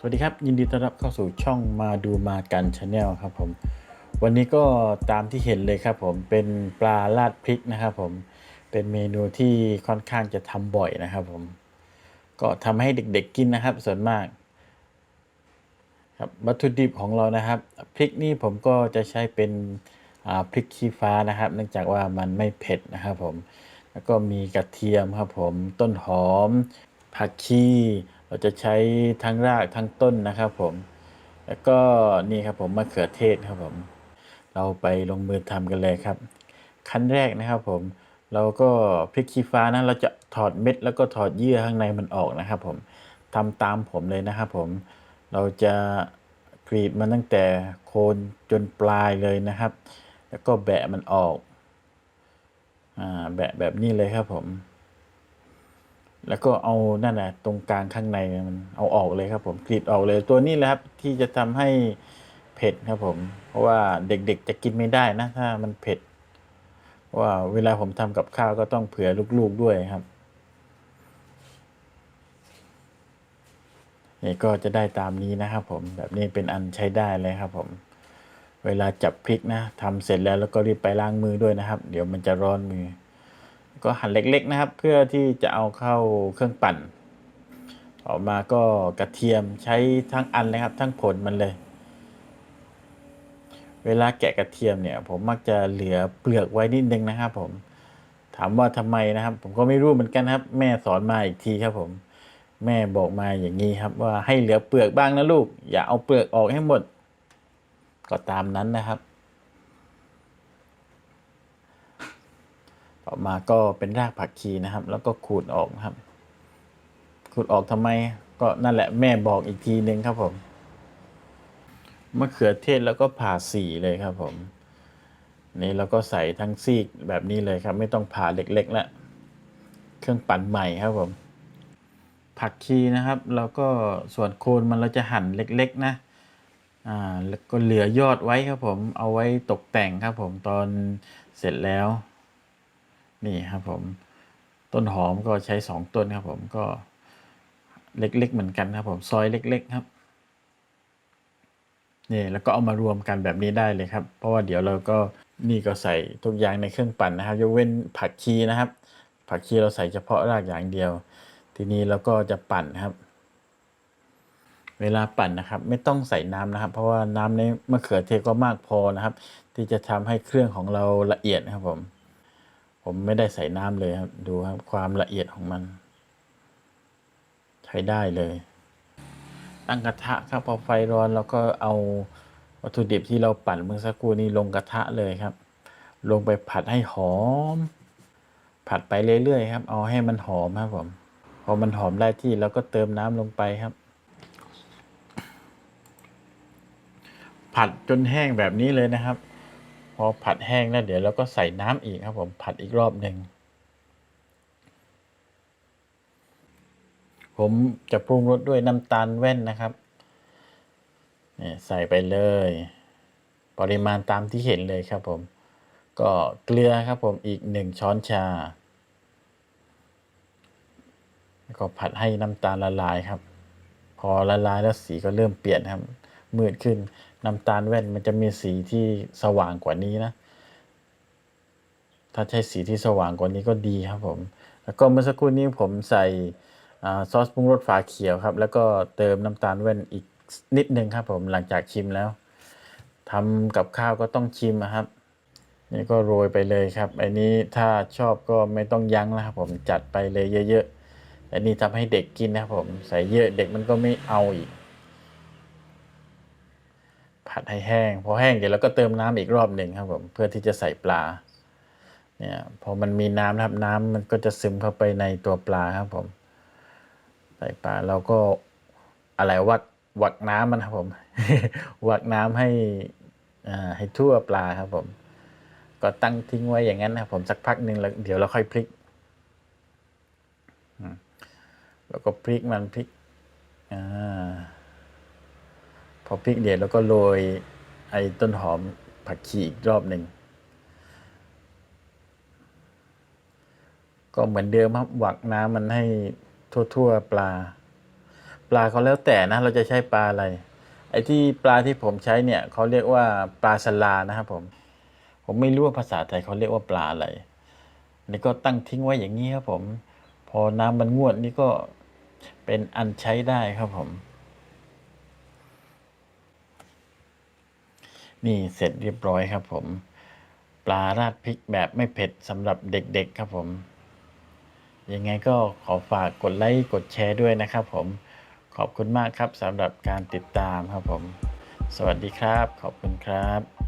สวัสดีครับ ยินดีต้อนรับเข้าสู่ช่องมาดูมากันชาแนลครับผมวันนี้ก็ตามที่เห็นเลยครับผมเป็นปลาลาดพริกนะครับผมเป็นเมนูที่ค่อนข้างจะทำบ่อยนะครับผมก็ทำให้เด็กๆกินนะครับส่วนมากครับวัตถุดิบของเรานะครับพริกนี่ผมก็จะใช้เป็นพริกชี้ฟ้านะครับ เนื่องจากว่ามันไม่เผ็ดนะครับผมแล้วก็มีกระเทียมครับผมต้นหอมผักชี เราจะใช้ทั้งรากทั้งต้นนะครับผม แล้วก็นี่ครับผมมะเขือเทศครับผม เราไปลงมือทำกันเลยครับ ขั้นแรกนะครับผม เราก็พริกชี้ฟ้านะเราจะถอดเม็ดแล้วก็ถอดเยื่อข้างในมันออกนะครับผมทำตามผมเลยนะครับผม เราจะกรีดมันตั้งแต่โคนจนปลายเลยนะครับ แล้วก็แบะมันออก อ่า แบะแบบนี้เลยครับผม แล้วก็เอานั่นแหละตรงกลางข้างในมันเอาออกเลยครับผมกรีดออกเลยตัวนี้แหละครับที่จะทำให้เผ็ดครับผม เพราะว่าเด็กๆจะกินไม่ได้นะ ถ้ามันเผ็ดว่าเวลาผมทำกับข้าวก็ต้องเผื่อลูกๆด้วยครับนี่ก็จะได้ตามนี้นะครับผมแบบนี้เป็นอันใช้ได้เลยครับผม เวลาจับพริกนะทำเสร็จแล้วแล้วก็รีบไปล้างมือด้วยนะครับ เดี๋ยวมันจะร้อนมือ ก็หั่นเล็กๆนะครับ เพื่อที่จะเอาเข้าเครื่องปั่น ออกมาก็กระเทียมใช้ทั้งอันเลยครับ ทั้งผลมันเลย เวลาแกะกระเทียมเนี่ย ผมมักจะเหลือเปลือกไว้นิดนึงนะครับ ผม ถามว่าทำไมนะครับ ผมก็ไม่รู้เหมือนกันครับ แม่สอนมาอีกทีครับผม แม่บอกมาอย่างนี้ครับ ว่าให้เหลือเปลือกบ้างนะลูก อย่าเอาเปลือกออกให้หมด ก็ตามนั้นนะครับ ต่อมาก็เป็นรากผักชีนะครับ แล้วก็ขูดออกนะครับ ขูดออกทำไม ก็นั่นแหละแม่บอกอีกทีนึงครับผมมะเขือเทศแล้วก็ผ่าสีเลยครับผม นี่เราก็ใส่ทั้งซีกแบบนี้เลยครับ ไม่ต้องผ่าเล็กๆละเครื่องปั่นใหม่ครับผม ผักชีนะครับ แล้วก็ส่วนโคนมันเราจะหั่นเล็ก ๆ นะอ่าแล้วก็เหลือยอดไว้ครับผม เอาไว้ตกแต่งครับผมตอนเสร็จแล้ว นี่ครับผมต้นหอมก็ใช้สองต้นครับผมก็เล็กๆเหมือนกันครับผมซอยเล็ก ๆครับนี่แล้วก็เอามารวมกันแบบนี้ได้เลยครับ เพราะว่าเดี๋ยวเราก็นี่ก็ใส่ทุกอย่างในเครื่องปั่นนะครับยกเว้นผักชีนะครับ ผักชีเราใส่เฉพาะรากอย่างเดียว ทีนี้เราก็จะปั่นครับ เวลาปั่นนะครับ ไม่ต้องใส่น้ำนะครับ เพราะว่าน้ำในมะเขือเทศก็มากพอนะครับ ที่จะทำให้เครื่องของเราละเอียดนะครับผม ผมไม่ได้ใส่น้ำเลยครับ ดูครับ ความละเอียดของมัน ใช้ได้เลย ตั้งกระทะครับพอไฟร้อนเราก็เอาวัตถุดิบที่เราปั่นเมื่อสักครู่นี้ลงกระทะเลยครับ ลงไปผัดให้หอม ผัดไปเรื่อยๆครับ เอาให้มันหอมครับผมพอมันหอมได้ที่เราก็เติมน้ำลงไปครับ ผัดจนแห้งแบบนี้เลยนะครับ พอผัดแห้งแล้วเดี๋ยวเราก็ใส่น้ำอีกครับผมผัดอีกรอบหนึ่งผมจะปรุงรสด้วยน้ำตาลแว่นนะครับนี่ใส่ไปเลย ปริมาณตามที่เห็นเลยครับผม ก็เกลือครับผมอีกหนึ่งช้อนชา แล้วก็ผัดให้น้ำตาลละลายครับ พอละลายแล้วสีก็เริ่มเปลี่ยนครับ มืดขึ้น น้ำตาลแว่นมันจะมีสีที่สว่างกว่านี้นะ ถ้าใช้สีที่สว่างกว่านี้ก็ดีครับผม แล้วก็เมื่อสักครู่นี้ผมใส่อซอสปรุงรสฝาเขียวครับ แล้วก็เติมน้ำตาลแว่นอีกนิดนึงครับผมหลังจากชิมแล้วทำกับข้าวก็ต้องชิมนะครับนี่ก็โรยไปเลยครับอันนี้ถ้าชอบก็ไม่ต้องยั้งนะครับผมจัดไปเลยเยอะๆอันนี้ทำให้เด็กกินนะครับผมใส่เยอะเด็กมันก็ไม่เอาอีก ผัดให้แห้งพอแห้งเดี๋ยวเราก็เติมน้ำอีกรอบหนึ่งครับผมเพื่อที่จะใส่ปลาเนี่ยพอมันมีน้ำนะครับน้ำมันก็จะซึมเข้าไปในตัวปลาครับผมใส่ปลาเราก็อะไรวักวักน้ำมันครับผมวักน้ำให้อ่าให้ทั่วปลาครับผมก็ตั้งทิ้งไว้อย่างนั้นนะครับผมสักพักหนึ่งแล้วเดี๋ยวเราค่อยพลิกแล้วก็พลิกมันพลิกอ่า พอพลิกเดี๋ยวเราก็โรยไอ้ต้นหอมผักชีอีกรอบหนึ่งก็เหมือนเดิมครับหวักน้ำมันให้ทั่วๆปลา ปลาเขาแล้วแต่นะ เราจะใช้ปลาอะไร ไอ้ที่ปลาที่ผมใช้เนี่ยเขาเรียกว่าปลาสลานะครับผม ผมไม่รู้ว่าภาษาไทยเขาเรียกว่าปลาอะไรนี่ก็ตั้งทิ้งไว้อย่างนี้ครับผม พอน้ำมันงวดนี่ก็เป็นอันใช้ได้ครับผม นี่เสร็จเรียบร้อยครับผม ปลาราดพริกแบบไม่เผ็ดสำหรับเด็กๆครับผม ยังไงก็ขอฝากกดไลค์กดแชร์ด้วยนะครับผม ขอบคุณมากครับสำหรับการติดตามครับผม สวัสดีครับ ขอบคุณครับ